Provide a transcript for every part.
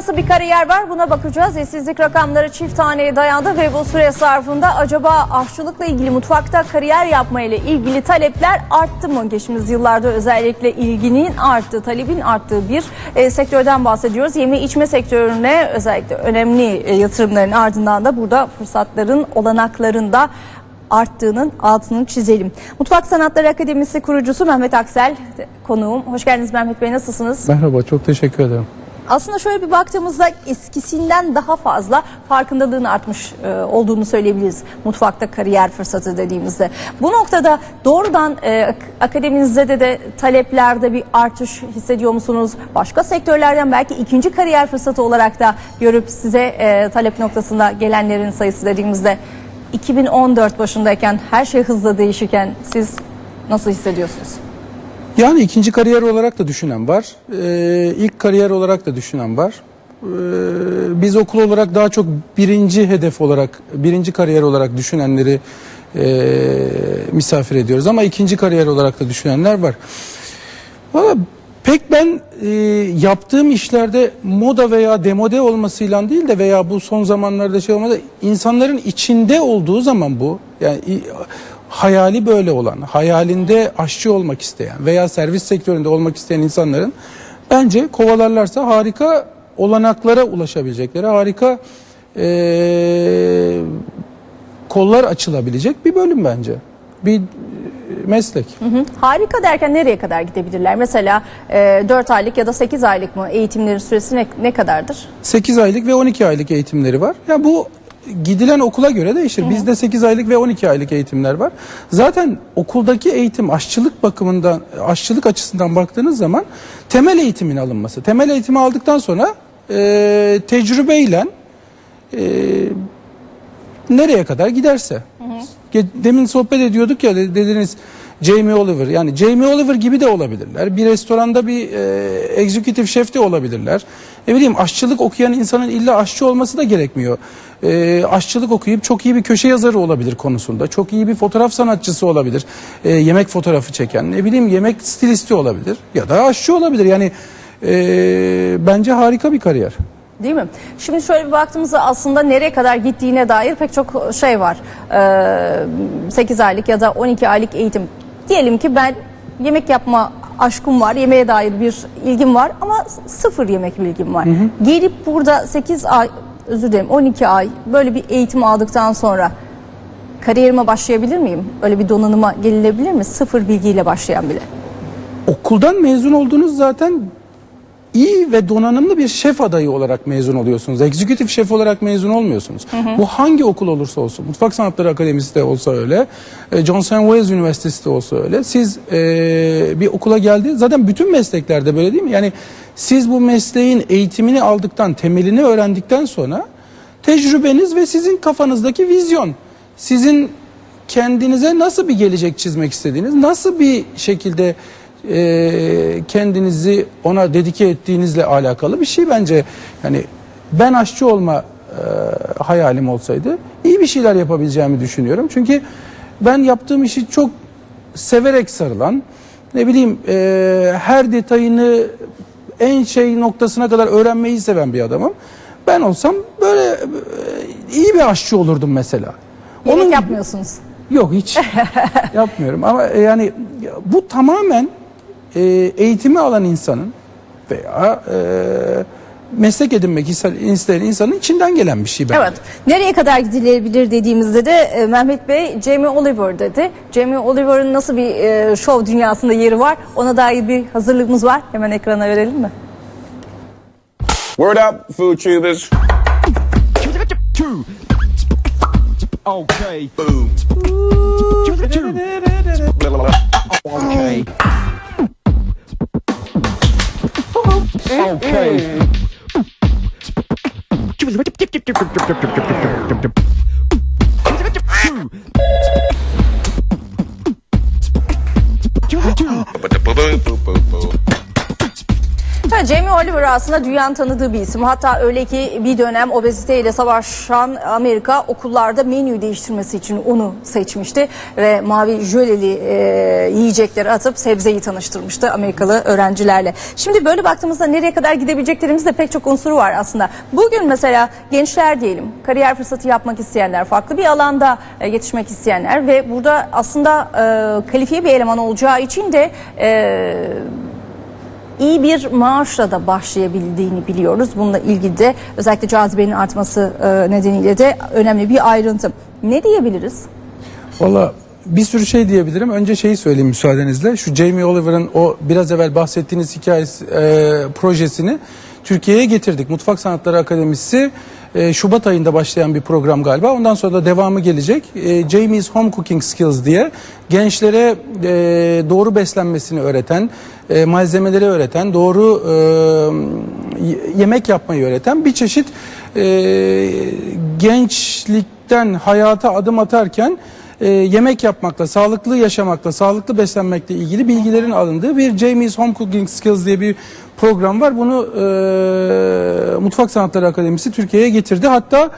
nasıl bir kariyer var buna bakacağız. İşsizlik rakamları çift taneye dayandı ve bu süre zarfında acaba aşçılıkla ilgili mutfakta kariyer yapma ile ilgili talepler arttı mı? Geçtiğimiz yıllarda özellikle ilginin arttığı, talebin arttığı bir e, sektörden bahsediyoruz. Yeme içme sektörüne özellikle önemli e, yatırımların ardından da burada fırsatların olanaklarında arttığının altını çizelim. Mutfak Sanatları Akademisi kurucusu Mehmet Aksel konuğum. Hoş geldiniz Mehmet Bey nasılsınız? Merhaba, çok teşekkür ederim. Aslında şöyle bir baktığımızda eskisinden daha fazla farkındalığın artmış e, olduğunu söyleyebiliriz. Mutfakta kariyer fırsatı dediğimizde. Bu noktada doğrudan e, ak- akademinizde de, de taleplerde bir artış hissediyor musunuz? Başka sektörlerden belki ikinci kariyer fırsatı olarak da görüp size e, talep noktasında gelenlerin sayısı dediğimizde 2014 başındayken her şey hızla değişirken siz nasıl hissediyorsunuz? Yani ikinci kariyer olarak da düşünen var. Ee, ilk kariyer olarak da düşünen var. Ee, biz okul olarak daha çok birinci hedef olarak, birinci kariyer olarak düşünenleri e, misafir ediyoruz. Ama ikinci kariyer olarak da düşünenler var. Valla pek ben e, yaptığım işlerde moda veya demode olmasıyla değil de veya bu son zamanlarda şey olmadı insanların içinde olduğu zaman bu yani hayali böyle olan, hayalinde aşçı olmak isteyen veya servis sektöründe olmak isteyen insanların bence kovalarlarsa harika olanaklara ulaşabilecekleri, harika e, kollar açılabilecek bir bölüm bence. Bir meslek. Hı hı. Harika derken nereye kadar gidebilirler? Mesela e, 4 aylık ya da 8 aylık mı eğitimlerin süresi ne, ne kadardır? 8 aylık ve 12 aylık eğitimleri var. Ya bu gidilen okula göre değişir. Bizde 8 aylık ve 12 aylık eğitimler var. Zaten okuldaki eğitim aşçılık bakımından, aşçılık açısından baktığınız zaman temel eğitimin alınması. Temel eğitimi aldıktan sonra e, tecrübeyle e, nereye kadar giderse. Ge- Demin sohbet ediyorduk ya de- dediniz Jamie Oliver yani Jamie Oliver gibi de olabilirler. Bir restoranda bir e, executive şef de olabilirler. Ne bileyim aşçılık okuyan insanın illa aşçı olması da gerekmiyor. E, aşçılık okuyup çok iyi bir köşe yazarı olabilir konusunda. Çok iyi bir fotoğraf sanatçısı olabilir. E, yemek fotoğrafı çeken ne bileyim yemek stilisti olabilir ya da aşçı olabilir. Yani e, bence harika bir kariyer. Değil mi? Şimdi şöyle bir baktığımızda aslında nereye kadar gittiğine dair pek çok şey var. Ee, 8 aylık ya da 12 aylık eğitim. Diyelim ki ben yemek yapma aşkım var, yemeğe dair bir ilgim var ama sıfır yemek bilgim var. Gelip burada 8 ay, özür dilerim 12 ay böyle bir eğitim aldıktan sonra kariyerime başlayabilir miyim? Öyle bir donanıma gelinebilir mi? Sıfır bilgiyle başlayan bile. okuldan mezun olduğunuz zaten iyi ve donanımlı bir şef adayı olarak mezun oluyorsunuz. Eksekutif şef olarak mezun olmuyorsunuz. Bu hangi okul olursa olsun. Mutfak Sanatları Akademisi de olsa öyle. e, Johnson Wales Üniversitesi de olsa öyle. Siz e, bir okula geldi. Zaten bütün mesleklerde böyle değil mi? Yani siz bu mesleğin eğitimini aldıktan, temelini öğrendikten sonra tecrübeniz ve sizin kafanızdaki vizyon. Sizin kendinize nasıl bir gelecek çizmek istediğiniz, nasıl bir şekilde e, kendinizi ona dedike ettiğinizle alakalı bir şey bence. Yani ben aşçı olma e, hayalim olsaydı iyi bir şeyler yapabileceğimi düşünüyorum. Çünkü ben yaptığım işi çok severek sarılan, ne bileyim e, her detayını en şey noktasına kadar öğrenmeyi seven bir adamım. Ben olsam böyle e, iyi bir aşçı olurdum mesela. Yemek gibi- yapmıyorsunuz. Yok hiç yapmıyorum ama e, yani ya bu tamamen e, eğitimi alan insanın veya e, meslek edinmek iste- isteyen insanın içinden gelen bir şey bence. Evet. Nereye kadar gidilebilir dediğimizde de e, Mehmet Bey Jamie Oliver dedi. Jamie Oliver'ın nasıl bir e, şov dünyasında yeri var? Ona dair bir hazırlığımız var. Hemen ekrana verelim mi? Word up, food tubers. Okay. Boom. Okay. Okay. Mm-hmm. Aslında dünyanın tanıdığı bir isim. Hatta öyle ki bir dönem obeziteyle savaşan Amerika okullarda menüyü değiştirmesi için onu seçmişti. Ve mavi jöleli e, yiyecekleri atıp sebzeyi tanıştırmıştı Amerikalı öğrencilerle. Şimdi böyle baktığımızda nereye kadar gidebileceklerimizde pek çok unsuru var aslında. Bugün mesela gençler diyelim kariyer fırsatı yapmak isteyenler, farklı bir alanda e, yetişmek isteyenler ve burada aslında e, kalifiye bir eleman olacağı için de e, iyi bir maaşla da başlayabildiğini biliyoruz. Bununla ilgili de özellikle cazibenin artması e, nedeniyle de önemli bir ayrıntı. Ne diyebiliriz? Valla bir sürü şey diyebilirim. Önce şeyi söyleyeyim müsaadenizle. Şu Jamie Oliver'ın o biraz evvel bahsettiğiniz hikayesi e, projesini Türkiye'ye getirdik. Mutfak Sanatları Akademisi e, Şubat ayında başlayan bir program galiba. Ondan sonra da devamı gelecek. E, Jamie's Home Cooking Skills diye gençlere e, doğru beslenmesini öğreten, e, malzemeleri öğreten, doğru e, yemek yapmayı öğreten bir çeşit e, gençlikten hayata adım atarken e, yemek yapmakla, sağlıklı yaşamakla, sağlıklı beslenmekle ilgili bilgilerin alındığı bir Jamie's Home Cooking Skills diye bir program var. Bunu e, Mutfak Sanatları Akademisi Türkiye'ye getirdi. Hatta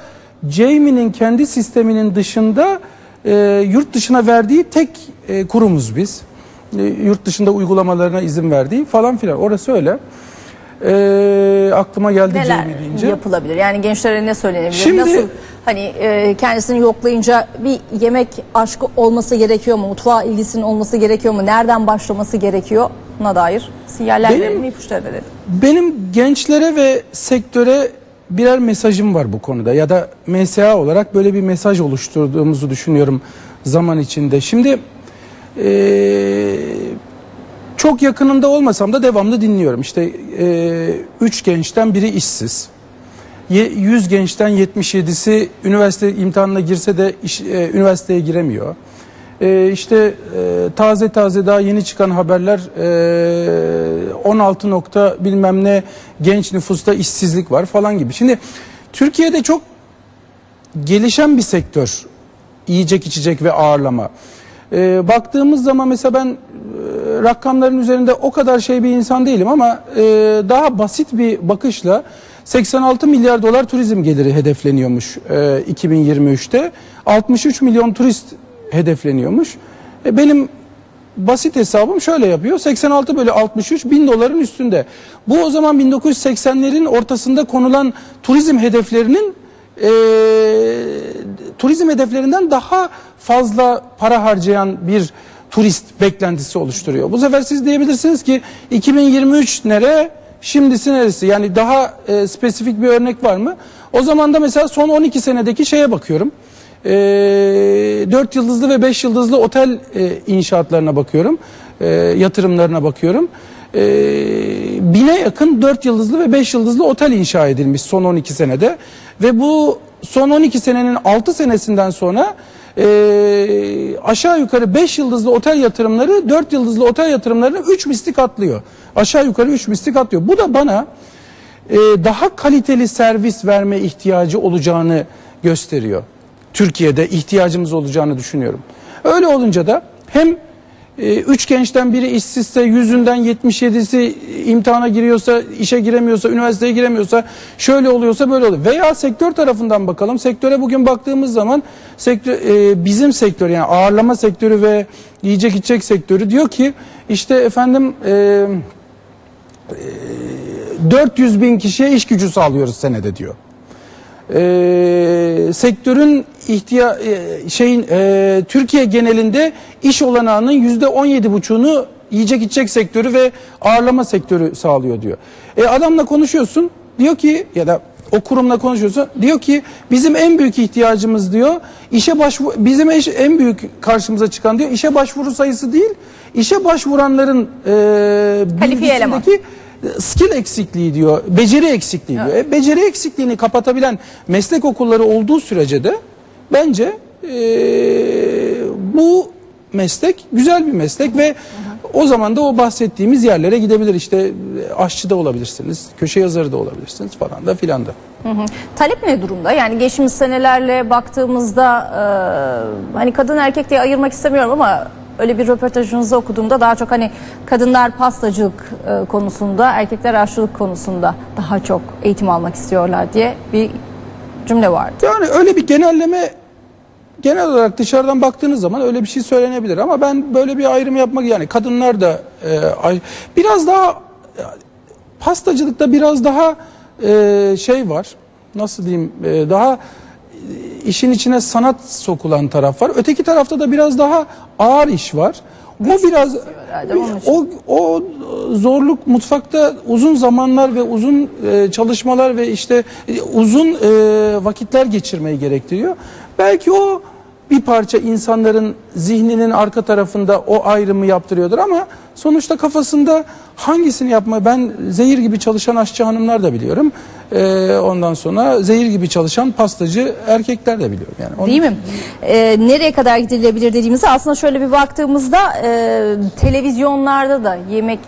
Jamie'nin kendi sisteminin dışında e, yurt dışına verdiği tek e, kurumuz biz. E, yurt dışında uygulamalarına izin verdiği falan filan. Orası öyle. E, aklıma geldi Neler Jamie deyince. yapılabilir? Yani gençlere ne söylenebilir? Şimdi- Nasıl hani e, kendisini yoklayınca bir yemek aşkı olması gerekiyor mu? Mutfağa ilgisinin olması gerekiyor mu? Nereden başlaması gerekiyor? Buna dair sinyaller Benim- verelim, ipuçları verelim. Benim gençlere ve sektöre birer mesajım var bu konuda ya da MSA olarak böyle bir mesaj oluşturduğumuzu düşünüyorum zaman içinde. Şimdi eee, çok yakınında olmasam da devamlı dinliyorum. İşte eee, üç gençten biri işsiz. Ye- 100 gençten 77'si üniversite imtihanına girse de iş- e, üniversiteye giremiyor. E, işte e, taze taze daha yeni çıkan haberler e, 16 nokta bilmem ne genç nüfusta işsizlik var falan gibi. Şimdi Türkiye'de çok gelişen bir sektör yiyecek içecek ve ağırlama. E, baktığımız zaman mesela ben e, rakamların üzerinde o kadar şey bir insan değilim ama e, daha basit bir bakışla 86 milyar dolar turizm geliri hedefleniyormuş e, 2023'te. 63 milyon turist hedefleniyormuş. E, benim basit hesabım şöyle yapıyor. 86 bölü 63 bin doların üstünde. Bu o zaman 1980'lerin ortasında konulan turizm hedeflerinin e, turizm hedeflerinden daha fazla para harcayan bir turist beklentisi oluşturuyor. Bu sefer siz diyebilirsiniz ki 2023 nere, şimdisi neresi? Yani daha e, spesifik bir örnek var mı? O zaman da mesela son 12 senedeki şeye bakıyorum. E, 4 yıldızlı ve 5 yıldızlı otel e, inşaatlarına bakıyorum. E, yatırımlarına bakıyorum. E, bine yakın 4 yıldızlı ve 5 yıldızlı otel inşa edilmiş son 12 senede. Ve bu son 12 senenin 6 senesinden sonra e, aşağı yukarı 5 yıldızlı otel yatırımları 4 yıldızlı otel yatırımlarını 3 misli katlıyor. Aşağı yukarı 3 misli katlıyor. Bu da bana e, daha kaliteli servis verme ihtiyacı olacağını gösteriyor. Türkiye'de ihtiyacımız olacağını düşünüyorum. Öyle olunca da hem üç gençten biri işsizse yüzünden 77'si imtihana giriyorsa, işe giremiyorsa, üniversiteye giremiyorsa, şöyle oluyorsa böyle oluyor. Veya sektör tarafından bakalım. Sektöre bugün baktığımız zaman sektör, e, bizim sektör yani ağırlama sektörü ve yiyecek içecek sektörü diyor ki işte efendim e, 400 bin kişiye iş gücü sağlıyoruz senede diyor. Ee, sektörün ihtiya e, şeyin e, Türkiye genelinde iş olanağının yüzde 17 buçuğunu yiyecek içecek sektörü ve ağırlama sektörü sağlıyor diyor. E, adamla konuşuyorsun diyor ki ya da o kurumla konuşuyorsun diyor ki bizim en büyük ihtiyacımız diyor işe başvuru bizim eş- en büyük karşımıza çıkan diyor işe başvuru sayısı değil işe başvuranların e, eleman. bilgisindeki skill eksikliği diyor, beceri eksikliği diyor. E, beceri eksikliğini kapatabilen meslek okulları olduğu sürece de bence e, bu meslek güzel bir meslek ve o zaman da o bahsettiğimiz yerlere gidebilir. İşte aşçı da olabilirsiniz, köşe yazarı da olabilirsiniz falan da filan da. Hı hı. Talep ne durumda? Yani geçmiş senelerle baktığımızda e, hani kadın erkek diye ayırmak istemiyorum ama öyle bir röportajınızı okuduğumda daha çok hani kadınlar pastacılık e, konusunda, erkekler aşçılık konusunda daha çok eğitim almak istiyorlar diye bir cümle vardı. Yani öyle bir genelleme genel olarak dışarıdan baktığınız zaman öyle bir şey söylenebilir ama ben böyle bir ayrım yapmak yani kadınlar da e, biraz daha e, pastacılıkta biraz daha e, şey var nasıl diyeyim e, daha e, işin içine sanat sokulan taraf var. Öteki tarafta da biraz daha ağır iş var. O biraz o o zorluk mutfakta uzun zamanlar ve uzun e, çalışmalar ve işte e, uzun e, vakitler geçirmeyi gerektiriyor. Belki o bir parça insanların zihninin arka tarafında o ayrımı yaptırıyordur ama sonuçta kafasında hangisini yapmayı ben zehir gibi çalışan aşçı hanımlar da biliyorum. E, ondan sonra zehir gibi çalışan pastacı erkekler de biliyorum yani. Onun- Değil mi? Ee, nereye kadar gidilebilir dediğimizde aslında şöyle bir baktığımızda e, televizyonlarda da yemek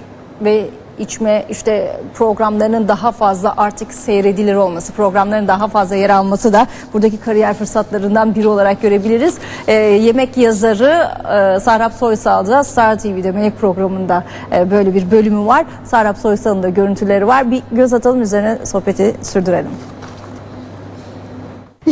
ve içme işte programlarının daha fazla artık seyredilir olması, programların daha fazla yer alması da buradaki kariyer fırsatlarından biri olarak görebiliriz. Ee, yemek yazarı e, Serap Soysal da Star TV'de Melek programında e, böyle bir bölümü var. Serap Soysal'ın da görüntüleri var. Bir göz atalım üzerine sohbeti sürdürelim.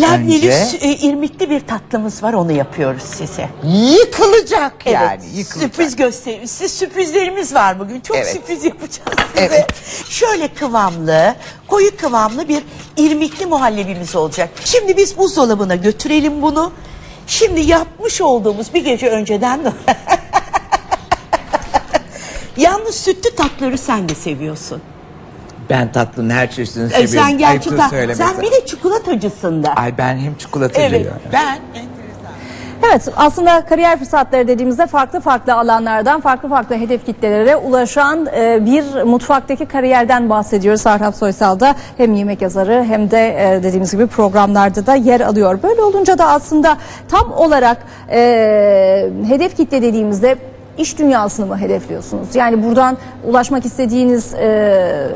Sü- e, irmikli bir tatlımız var onu yapıyoruz size. Yıkılacak Evet, yani yıkılacak. sürpriz gösterimiz. Size sürprizlerimiz var bugün. Çok Evet. sürpriz yapacağız size. Evet. Şöyle kıvamlı, koyu kıvamlı bir irmikli muhallebimiz olacak. Şimdi biz buzdolabına götürelim bunu. Şimdi yapmış olduğumuz bir gece önceden Yalnız sütlü tatları sen de seviyorsun. Ben tatlının her çeşidini Ee, seviyorum. sen gerçi Ayıptır söylemesi. sen bir de çikolatacısın da. Ay ben hem çikolatacıyım. Evet. Ben Evet aslında kariyer fırsatları dediğimizde farklı farklı alanlardan farklı farklı hedef kitlelere ulaşan e, bir mutfaktaki kariyerden bahsediyoruz. Serhat Soysal da hem yemek yazarı hem de e, dediğimiz gibi programlarda da yer alıyor. Böyle olunca da aslında tam olarak e, hedef kitle dediğimizde iş dünyasını mı hedefliyorsunuz? Yani buradan ulaşmak istediğiniz e,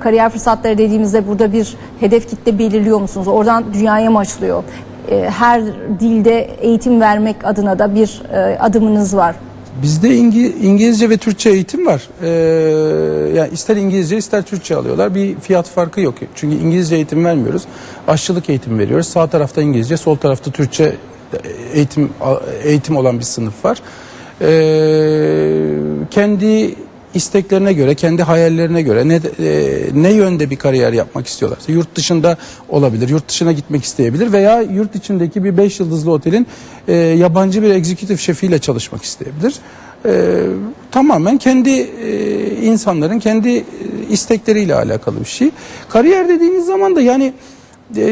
kariyer fırsatları dediğimizde burada bir hedef kitle belirliyor musunuz? Oradan dünyaya mı açılıyor? E, her dilde eğitim vermek adına da bir e, adımınız var. Bizde İngi- İngilizce ve Türkçe eğitim var. Ee, yani ister İngilizce ister Türkçe alıyorlar. Bir fiyat farkı yok. Çünkü İngilizce eğitim vermiyoruz. Aşçılık eğitim veriyoruz. Sağ tarafta İngilizce, sol tarafta Türkçe eğitim eğitim olan bir sınıf var. Ee, kendi isteklerine göre, kendi hayallerine göre ne e, ne yönde bir kariyer yapmak istiyorlarsa yurt dışında olabilir, yurt dışına gitmek isteyebilir veya yurt içindeki bir 5 yıldızlı otelin e, yabancı bir executive şefiyle çalışmak isteyebilir. E, tamamen kendi e, insanların kendi e, istekleriyle alakalı bir şey. Kariyer dediğiniz zaman da yani e,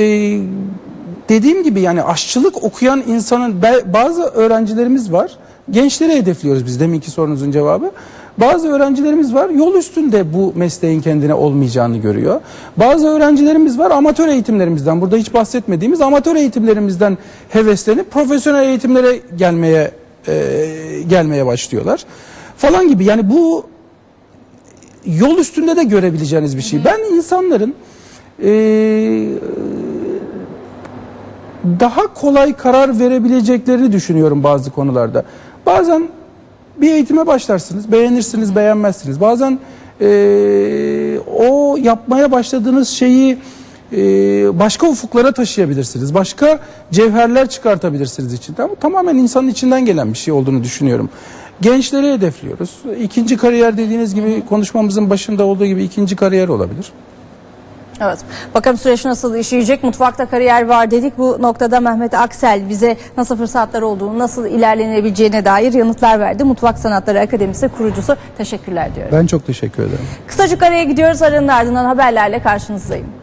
dediğim gibi yani aşçılık okuyan insanın bazı öğrencilerimiz var. Gençleri hedefliyoruz biz deminki sorunuzun cevabı. Bazı öğrencilerimiz var yol üstünde bu mesleğin kendine olmayacağını görüyor. Bazı öğrencilerimiz var amatör eğitimlerimizden burada hiç bahsetmediğimiz amatör eğitimlerimizden heveslenip profesyonel eğitimlere gelmeye e, gelmeye başlıyorlar. Falan gibi yani bu yol üstünde de görebileceğiniz bir şey. Ben insanların e, daha kolay karar verebileceklerini düşünüyorum bazı konularda. Bazen bir eğitime başlarsınız, beğenirsiniz, beğenmezsiniz. Bazen eee, o yapmaya başladığınız şeyi eee, başka ufuklara taşıyabilirsiniz. Başka cevherler çıkartabilirsiniz içinden. Bu tamamen insanın içinden gelen bir şey olduğunu düşünüyorum. Gençleri hedefliyoruz. İkinci kariyer dediğiniz gibi konuşmamızın başında olduğu gibi ikinci kariyer olabilir. Evet. Bakalım süreç nasıl işleyecek? Mutfakta kariyer var dedik. Bu noktada Mehmet Aksel bize nasıl fırsatlar olduğunu, nasıl ilerlenebileceğine dair yanıtlar verdi. Mutfak Sanatları Akademisi kurucusu. Teşekkürler diyorum. Ben çok teşekkür ederim. Kısacık araya gidiyoruz. Aranın ardından haberlerle karşınızdayım.